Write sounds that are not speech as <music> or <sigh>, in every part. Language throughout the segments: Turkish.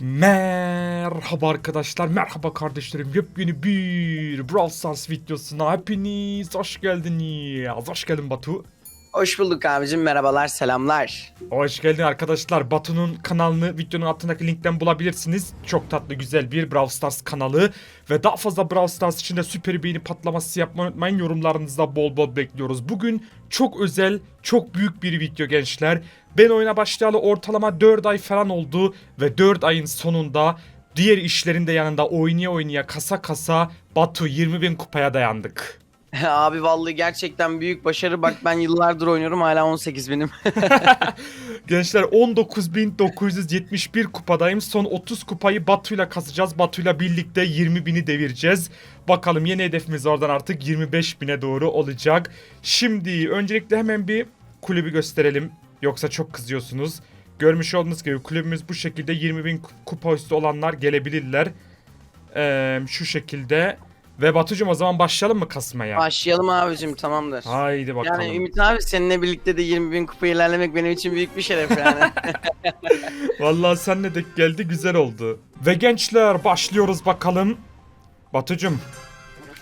Merhaba arkadaşlar, merhaba kardeşlerim. Yepyeni bir Brawl Stars videosuna hepiniz hoş geldiniz. Hoş geldin Batu. Hoş bulduk abicim. Merhabalar, selamlar. Hoş geldin arkadaşlar. Batu'nun kanalını videonun altındaki linkten bulabilirsiniz. Çok tatlı güzel bir Brawl Stars kanalı. Ve daha fazla Brawl Stars için de süper beğeni patlaması yapmayı unutmayın. Yorumlarınızda bol bol bekliyoruz. Bugün çok özel, çok büyük bir video gençler. Ben oyuna başlayalı ortalama 4 ay falan oldu. Ve 4 ayın sonunda diğer işlerin de yanında oynaya oynaya kasa kasa Batu 20 bin kupaya dayandık. <laughs> Abi vallahi gerçekten büyük başarı. Bak ben yıllardır oynuyorum hala 18 binim. <laughs> <laughs> Gençler 19.971 kupadayım. Son 30 kupayı Batu'yla kasacağız. Batu'yla birlikte 20 bini devireceğiz. Bakalım yeni hedefimiz oradan artık 25 bine doğru olacak. Şimdi öncelikle hemen bir kulübü gösterelim. Yoksa çok kızıyorsunuz. Görmüş olduğunuz gibi kulübümüz bu şekilde 20 bin kupa üstü olanlar gelebilirler. Ee, şu şekilde. Ve Batucuğum o zaman başlayalım mı kasmaya? Başlayalım abicim tamamdır. Haydi bakalım. Yani Ümit abi seninle birlikte de 20 bin kupa ilerlemek benim için büyük bir şeref yani. <laughs> Vallahi senle denk geldi güzel oldu. Ve gençler başlıyoruz bakalım. Batucum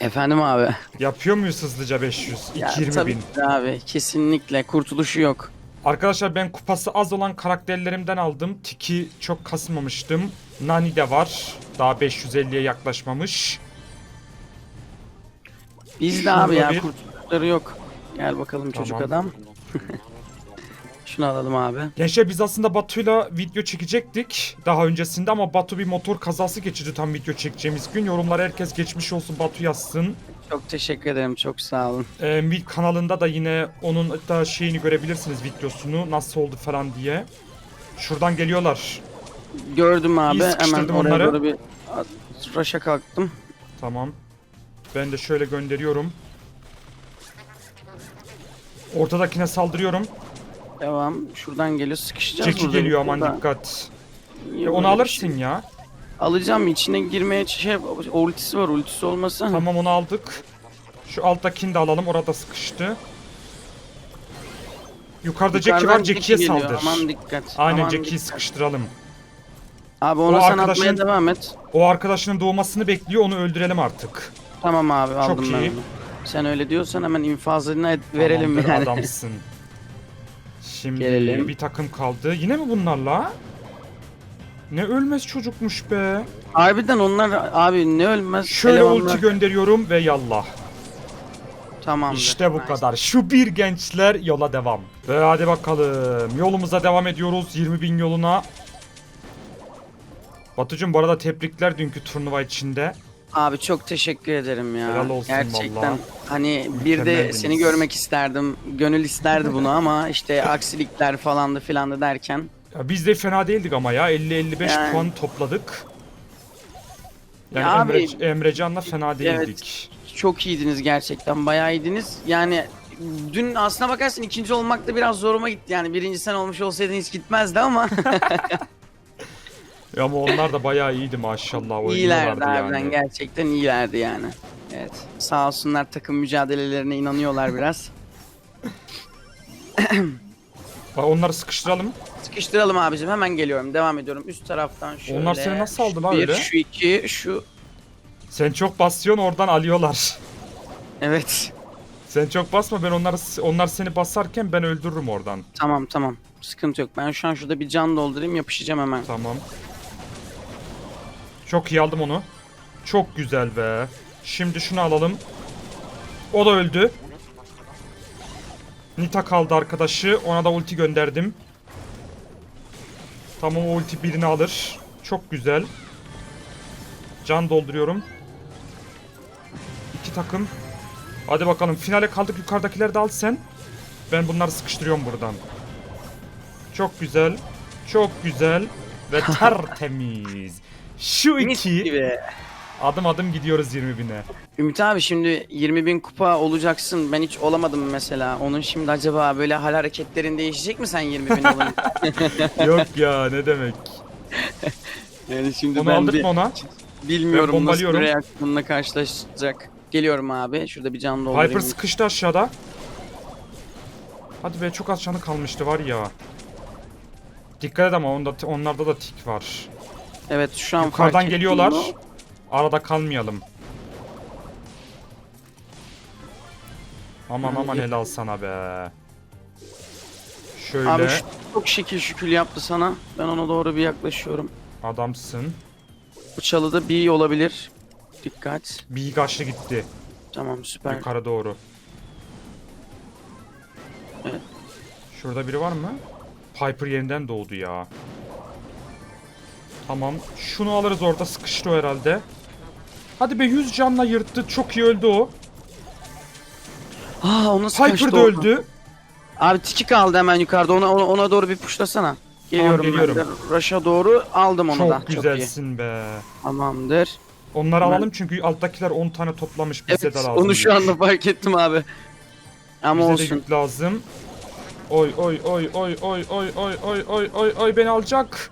Efendim abi. yapıyor muyuz hızlıca 500? Ya, 220 tabii bin. ki abi kesinlikle kurtuluşu yok. Arkadaşlar ben kupası az olan karakterlerimden aldım. Tiki çok kasmamıştım. Nani de var. Daha 550'ye yaklaşmamış. Bizde abi ya kurtuluşları yok. Gel bakalım çocuk Tamam. adam. <laughs> Şunu alalım abi. Gençler biz aslında Batu'yla video çekecektik daha öncesinde ama Batu bir motor kazası geçirdi tam video çekeceğimiz gün. Yorumlara herkes geçmiş olsun Batu yazsın. Çok teşekkür ederim çok sağ olun. Ee, bir kanalında da yine onun da şeyini görebilirsiniz videosunu nasıl oldu falan diye. Şuradan geliyorlar. Gördüm abi hemen sıkıştırdım oraya onları. doğru bir raşa kalktım. Tamam. Ben de şöyle gönderiyorum. Ortadakine saldırıyorum. Devam. Şuradan geliyor sıkışacağız Jackie burada. geliyor aman Burada. dikkat. Niye E, onu bir alırsın şey? ya. Alacağım içine girmeye şey ultisi var ultisi olmasa. Tamam onu aldık. Şu alttakini de alalım. Orada sıkıştı. Yukarıda Jackie var. Jackie'ye saldır. Aman dikkat. Aynen aman Jackie'yi sıkıştıralım. Abi ona O sen atmaya devam et. O arkadaşının doğmasını bekliyor. Onu öldürelim artık. Tamam abi aldım Çok ben iyi. onu. Sen öyle diyorsan hemen infazını et- verelim Tamamdır, yani. adamsın. Şimdi Gelelim. bir takım kaldı. Yine mi bunlarla? Ne ölmez çocukmuş be. Harbiden onlar abi ne ölmez. Şöyle elemanlar. ulti gönderiyorum ve yallah. Tamamdır. İşte bu Nice. kadar. Şu bir gençler yola devam. Ve hadi bakalım. Yolumuza devam ediyoruz. 20 bin yoluna. Batucuğum bu arada tebrikler dünkü turnuva içinde. Abi çok teşekkür ederim ya. Helal olsun Gerçekten vallahi. hani bir de seni görmek isterdim. Gönül isterdi bunu <laughs> ama işte aksilikler falandı filandı derken Ya biz de fena değildik ama ya. 50-55 Yani. puan topladık. Yani Ya abi, Emre, Emrecan'la fena değildik. çok iyiydiniz gerçekten. Bayağı iyiydiniz. Yani dün aslına bakarsın ikinci olmak da biraz zoruma gitti. Yani birinci sen olmuş olsaydın hiç gitmezdi ama <laughs> ama onlar da bayağı iyiydi maşallah. iyilerdi harbiden yani. gerçekten iyilerdi yani. Evet. Sağ olsunlar takım mücadelelerine inanıyorlar biraz. <coughs> Bak onları sıkıştıralım. Sıkıştıralım abicim hemen geliyorum. Devam ediyorum. Üst taraftan şöyle. Onlar seni nasıl aldı lan bir, öyle? Şu iki, şu... Sen çok basıyorsun oradan alıyorlar. Evet. Sen çok basma ben onları onlar seni basarken ben öldürürüm oradan. Tamam tamam. Sıkıntı yok. Ben şu an şurada bir can doldurayım yapışacağım hemen. Tamam. Çok iyi aldım onu. Çok güzel be. Şimdi şunu alalım. O da öldü. Nita kaldı arkadaşı. Ona da ulti gönderdim. Tamam o ulti birini alır. Çok güzel. Can dolduruyorum. İki takım. Hadi bakalım finale kaldık. Yukarıdakileri de al sen. Ben bunları sıkıştırıyorum buradan. Çok güzel. Çok güzel. Ve <laughs> tertemiz. Şu Mis iki. gibi. Adım adım gidiyoruz 20 bine. Ümit abi şimdi 20 bin kupa olacaksın. Ben hiç olamadım mesela. Onun şimdi acaba böyle hal hareketlerin değişecek mi sen 20 bin olunca? <laughs> Yok ya ne demek. <laughs> yani şimdi Onu ben aldık bir mı ona? Ben bilmiyorum nasıl bir bombalıyorum. reaksiyonla karşılaşacak. Geliyorum abi. Şurada bir can doldurayım. Hyper sıkıştı aşağıda. Hadi be çok az canı kalmıştı var ya. Dikkat et ama onda, onlarda da tik var. Evet şu an Yukarıdan fark ettim geliyorlar. bunu. Arada kalmayalım. Aman aman helal sana be. Şöyle Abi şu, çok şekil şükül yaptı sana. Ben ona doğru bir yaklaşıyorum. adamsın. Bu çalıda bir olabilir. Dikkat. Bir kaçtı gitti Tamam süper. yukarı doğru. Evet. Şurada biri var mı? Piper yeniden doğdu ya. Tamam. Şunu alırız orada sıkıştı o herhalde. Hadi be 100 canla yırttı. Çok iyi öldü o. Aa o nasıl Piper öldü. Abi tiki kaldı hemen yukarıda. Ona, ona, ona doğru bir puşlasana. Geliyorum, geliyorum. ben de. Rush'a doğru aldım onu da. Çok iyi. güzelsin be. Tamamdır. Onları Ben- alalım çünkü alttakiler 10 tane toplamış bize Evet de lazım. onu şu anda fark ettim abi. Ama Bize de olsun. yük lazım. Oy oy oy oy oy oy oy oy oy oy oy beni alacak.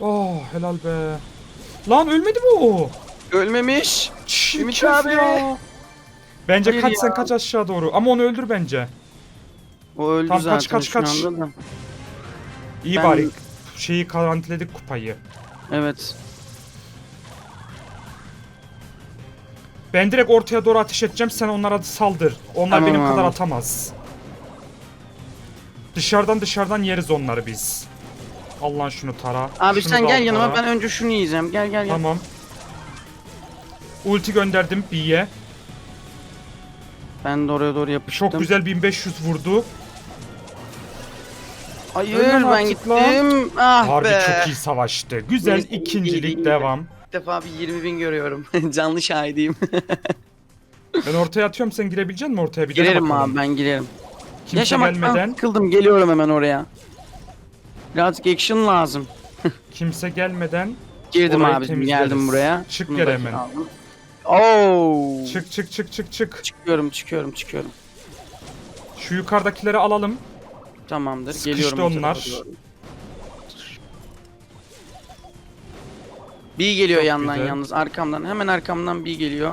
Oh helal be. Lan ölmedi mi o? Ölmemiş. Çiğ Ümit abi. ya. Bence Hayır kaç ya. sen kaç aşağı doğru. Ama onu öldür bence. O öldü Tamam, zaten kaç, kaç, şu kaç. anda da. İyi Ben- bari şeyi garantiledik kupayı. Evet. Ben direkt ortaya doğru ateş edeceğim. Sen onlara saldır. Onlar Tamam benim kadar abi. atamaz. Dışarıdan dışarıdan yeriz onları biz. Allah'ın şunu tara. Abi şunu sen da gel al yanıma tara. ben önce şunu yiyeceğim. Gel gel gel. Tamam. Ulti gönderdim B'ye. Ben de oraya doğru yapıştım. Çok güzel 1500 vurdu. Hayır Ölmem ben artık lan. gittim. Ah Harbi be. çok iyi savaştı. Güzel Neyse, ikincilik iyi, iyi. devam. İlk defa bir 20 bin görüyorum. <laughs> Canlı şahidiyim. <laughs> Ben ortaya atıyorum sen girebilecek misin ortaya bir dene girerim bakalım. abi ben girerim. Kimse Yaşamaktan gelmeden, sıkıldım geliyorum hemen oraya. Birazcık action lazım. <laughs> kimse gelmeden Girdim Orayı abicim temizleriz. geldim buraya. Çık Bunu gel da hemen. aldım. Oo. çık çık çık çık çık. Çıkıyorum çıkıyorum çıkıyorum. Şu yukarıdakileri alalım. Tamamdır Sıkıştı geliyorum. o onlar. doğru. Bir geliyor yandan güzel. yalnız arkamdan hemen arkamdan bir geliyor.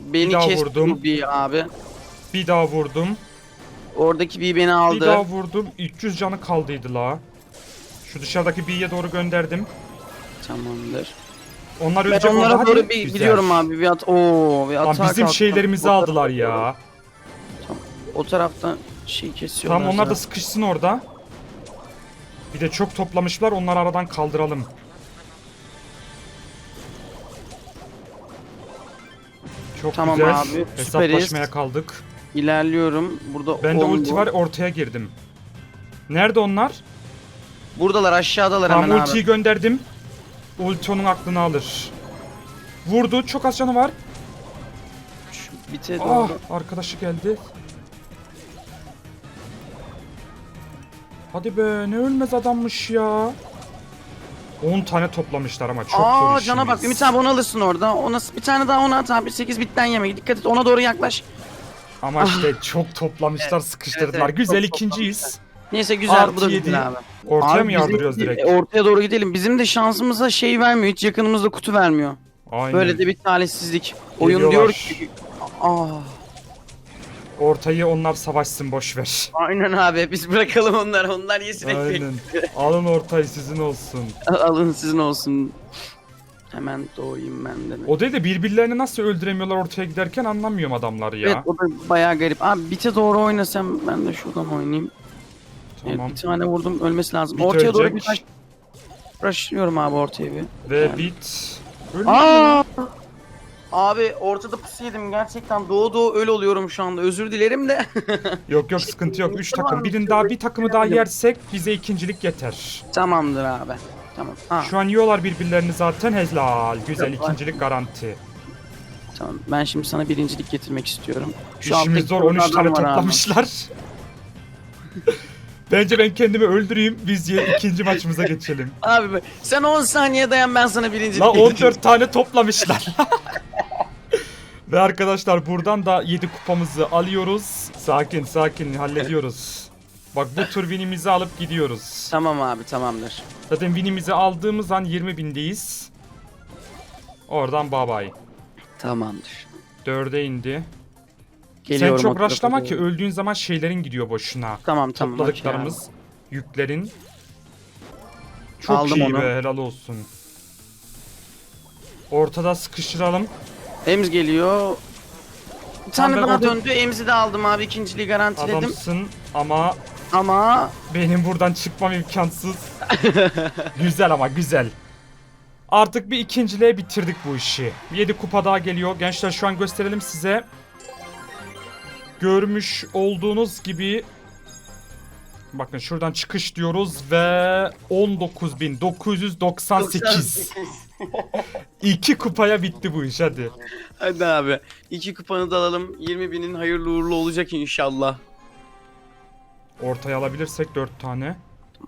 Beni daha kesti vurdum. bu bir abi. Bir daha vurdum. Oradaki bir beni Bir aldı. daha vurdum. 300 canı kaldıydı la. Şu dışarıdaki B'ye doğru gönderdim. Tamamdır. Onlar Ben ölecek onlara doğru bir Güzel. biliyorum abi bir at. Oo, bir atağa bizim kalktım. şeylerimizi O aldılar doğru. ya. O taraftan şey kesiyorlar. Tamam onlar da sıkışsın orada. Bir de çok toplamışlar onları aradan kaldıralım. Çok Tamam güzel. abi, süperiz. Hesaplaşmaya kaldık. İlerliyorum. Burada Bende on ulti var ortaya girdim. Nerede onlar? Buradalar aşağıdalar Tamam hemen ultiyi abi. gönderdim. Ulti onun aklını alır. Vurdu çok az canı var. Şu bite Ah doğru. arkadaşı geldi. Hadi be ne ölmez adammış ya. 10 tane toplamışlar ama çok Aa zor cana bak. Ümit abi onu alırsın orada. Ona bir tane daha ona at abi. 8 bitten yeme. Dikkat et ona doğru yaklaş. Ama işte çok toplamışlar sıkıştırdılar. Ah. evet, Güzel çok ikinciyiz. Neyse güzel Artı bu da yedi. güzel abi. Ortaya Abi mı bizim- yardırıyoruz direkt? Ortaya doğru gidelim. Bizim de şansımıza şey vermiyor. Hiç yakınımızda kutu vermiyor. Aynen. Böyle de bir talihsizlik. Oyun Geliyorlar. diyor ki... Aa, Ortayı onlar savaşsın boş ver. aynen abi biz bırakalım onları. Onlar yesin ekmek. Aynen. <laughs> Alın ortayı sizin olsun. Alın sizin olsun. Hemen doğayım ben de. O değil de birbirlerini nasıl öldüremiyorlar ortaya giderken anlamıyorum adamları ya. Evet o da bayağı garip. Abi bite doğru oynasam ben de şuradan oynayayım. Evet, tamam. bir tane vurdum ölmesi lazım. Bit ortaya doğru ölecek. bir taş. Rushlıyorum abi ortaya bir. Ve Yani. bit. Aa! Abi ortada pusu yedim gerçekten doğu doğu öl oluyorum şu anda özür dilerim de. <laughs> Yok yok sıkıntı yok. 3 Tamam, <laughs> takım. Birinin çok daha bir takımı daha yersek bize ikincilik yeter. Tamamdır abi. Tamam. Ha, Şu an yiyorlar birbirlerini zaten helal. Güzel Yok, ikincilik garanti. tamam. Ben şimdi sana birincilik getirmek istiyorum. İşimiz alttaki zor 13 adam tane toplamışlar. <laughs> Bence ben kendimi öldüreyim. Biz ye- ikinci maçımıza geçelim. <laughs> Abi be, sen 10 saniye dayan ben sana birincilik La getireyim. 14 tane toplamışlar. <laughs> Ve arkadaşlar buradan da 7 kupamızı alıyoruz. Sakin sakin hallediyoruz. Bak bu tur winimizi alıp gidiyoruz. Tamam abi tamamdır. Zaten winimizi aldığımız an 20 bindeyiz. Oradan bye. Tamamdır. 4'e indi. Geliyorum Sen çok raşlama ki öldüğün zaman şeylerin gidiyor boşuna. Tamam tamam. Topladıklarımız, yüklerin. Çok Aldım iyi onu. be helal olsun. Ortada sıkıştıralım. Ems geliyor. Bir tane ben daha orada- döndü. Ems'i de aldım abi. ikinciliği garantiledim. Adamsın ama Ama benim buradan çıkmam imkansız. <laughs> güzel ama güzel. Artık bir ikinciliğe bitirdik bu işi. 7 kupa daha geliyor. Gençler şu an gösterelim size. Görmüş olduğunuz gibi Bakın şuradan çıkış diyoruz ve 19.998. <laughs> İki kupaya bitti bu iş hadi. Hadi abi. İki kupanı da alalım. 20 binin hayırlı uğurlu olacak inşallah. Ortaya alabilirsek 4 tane.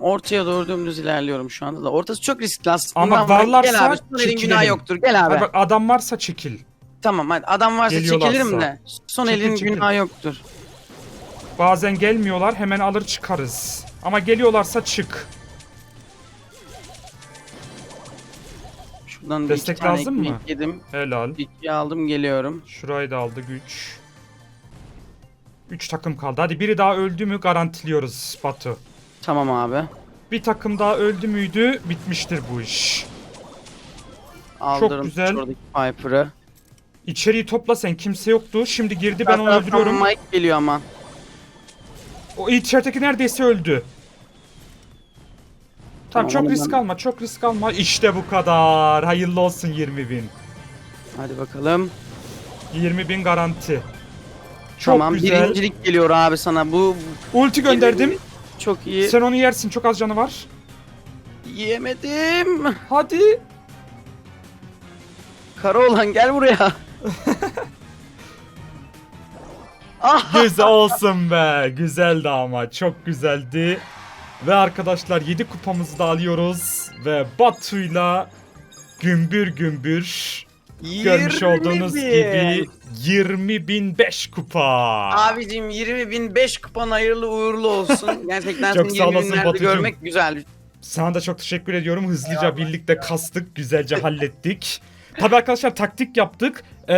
Ortaya doğru dümdüz ilerliyorum şu anda da. Ortası çok riskli aslında. Ama varlarsa Gel abi. Son elin çekilelim. günahı yoktur. Gel abi. Bak adam varsa çekil. Tamam hadi. Adam varsa çekilirim de. Son çekil. günahı yoktur. Bazen gelmiyorlar hemen alır çıkarız. Ama geliyorlarsa çık. Şuradan bir Destek lazım mı? yedim. Helal. İki aldım geliyorum. Şurayı da aldı güç. 3 takım kaldı. Hadi biri daha öldü mü garantiliyoruz Batu. Tamam abi. Bir takım daha öldü müydü bitmiştir bu iş. Aldırım güzel. şuradaki Piper'ı. İçeriği topla sen kimse yoktu. Şimdi girdi ben onu öldürüyorum. Mike geliyor ama. O içerideki neredeyse öldü. Tamam Tamam, çok onu risk ben- alma çok risk alma. İşte bu kadar. Hayırlı olsun 20 bin. Hadi bakalım. 20 bin garanti. Çok tamam güzel. birincilik geliyor abi sana. Bu Ulti gönderdim. çok iyi. Sen onu yersin çok az canı var. Yiyemedim. Hadi. Karaoğlan gel buraya. <laughs> ah Güzel olsun be. Güzeldi ama çok güzeldi. Ve arkadaşlar 7 kupamızı da alıyoruz. Ve Batu'yla gümbür gümbür görmüş 20 olduğunuz bin. gibi 20 bin 5 kupa. Abicim 20 bin 5 kupan hayırlı uğurlu olsun. <laughs> Gerçekten Çok seni sağ 20 olasın binlerde Batucuğum. görmek güzel. Sana da çok teşekkür ediyorum. Hızlıca birlikte kastık. Güzelce hallettik. Tabii arkadaşlar taktik yaptık. Ee,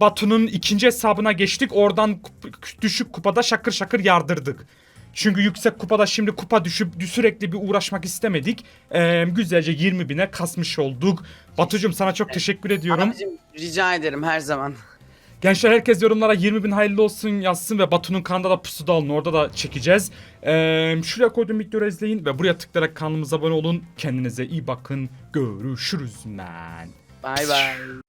Batu'nun ikinci hesabına geçtik. Oradan kup- düşük kupada şakır şakır yardırdık. Çünkü yüksek kupada şimdi kupa düşüp sürekli bir uğraşmak istemedik. Ee, güzelce 20 bine kasmış olduk. Batucuğum sana çok teşekkür ediyorum. Abicim rica ederim her zaman. Gençler herkes yorumlara 20 bin hayırlı olsun yazsın ve Batu'nun kanalında da pusu da alın orada da çekeceğiz. Ee, şuraya koyduğum videoyu izleyin ve buraya tıklayarak kanalımıza abone olun. Kendinize iyi bakın. Görüşürüz men. Bay bay.